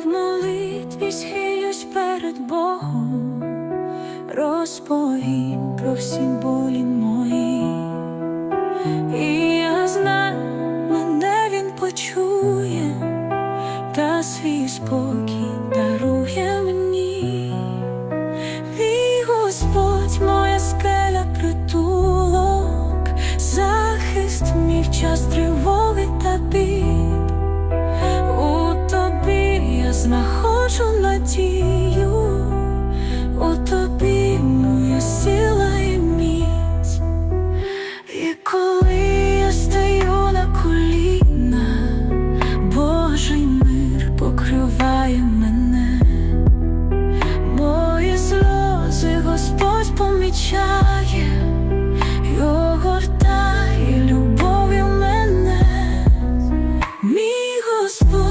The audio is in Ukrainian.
в молитві схилюсь перед Богом, розповім про всі болі мої, і я знаю, мене він почує, та свій спокій дарує мені. Мій Господь, моя скеля, притулок, захист мій в час тривоги та знаходжу надію у тобі моя сила і міць, і коли я стою на коліна, Божий мир покриває мене, мої сльози Господь помічає. Огортає любов'ю мене, мій Господь.